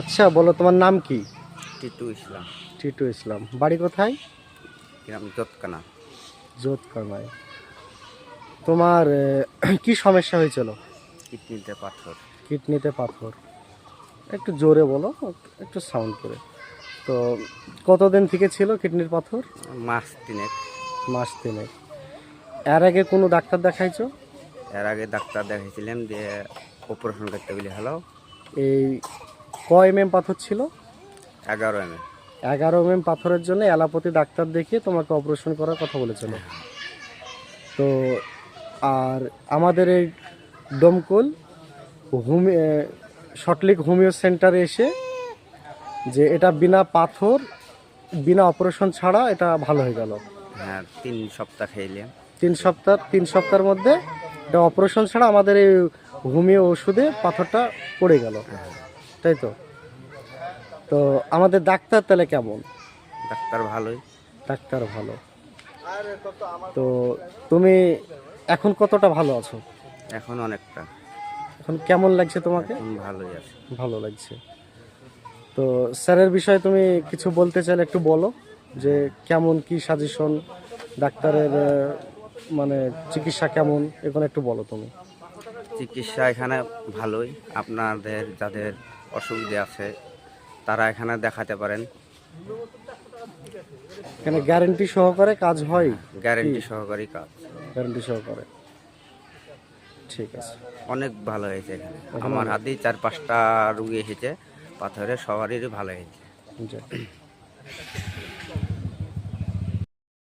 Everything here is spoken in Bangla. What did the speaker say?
আচ্ছা বলো তোমার নাম কি? টিটু ইসলাম। টিটু ইসলাম। বাড়ি কোথায়? গ্রাম কর্মায় তোমার কি সমস্যা হয়েছিল? কিডনিতে পাথর। কিডনিতে পাথর। একটু জোরে বলো একটু সাউন্ড করে। তো কতদিন থেকে ছিল কিডনির পাথর? মাস তিনেক। মাস তিনেক। এর আগে কোনো ডাক্তার দেখাইছো? এর আগে ডাক্তার দেখাইছিলাম যে অপারেশন করতে গেলে হলো এই কয় এম পাথর ছিল? এগারো এম এগারো এম পাথরের জন্য অ্যালাপতি ডাক্তার দেখিয়ে তোমাকে অপারেশন করার কথা বলেছিল। তো আর আমাদের এই দমকল হোমি শর্টলিক হোমিও সেন্টারে এসে যে এটা বিনা পাথর বিনা অপারেশন ছাড়া এটা ভালো হয়ে গেল। হ্যাঁ তিন সপ্তাহ খাইলাম তিন সপ্তাহ তিন সপ্তাহের মধ্যে এটা অপারেশন ছাড়া আমাদের এই হোমিও ওষুধে পাথরটা পড়ে গেল। তাই তো? তো আমাদের ডাক্তার তাহলে কেমন? ডাক্তার ভালোই। ডাক্তার ভালো। তো তুমি এখন কতটা ভালো আছো? এখন অনেকটা। এখন কেমন লাগছে তোমাকে? ভালোই আছে। ভালো লাগছে। তো স্যারের বিষয়ে তুমি কিছু বলতে চাইলে একটু বলো যে কেমন কি সাজেশন ডাক্তারের মানে চিকিৎসা কেমন এখানে একটু বলো তুমি। চিকিৎসা এখানে ভালোই। আপনাদের যাদের অসুবিধা আছে তারা এখানে দেখাতে পারেন। এখানে গ্যারেন্টি সহকারে কাজ হয়? গ্যারেন্টি সহকারে কাজ। গ্যারেন্টি সহকারে। ঠিক আছে। অনেক ভালো হয়েছে এখানে। আমার হাতেই চার পাঁচটা রুগী এসেছে পাথরে সবারই ভালো হয়েছে। যাক।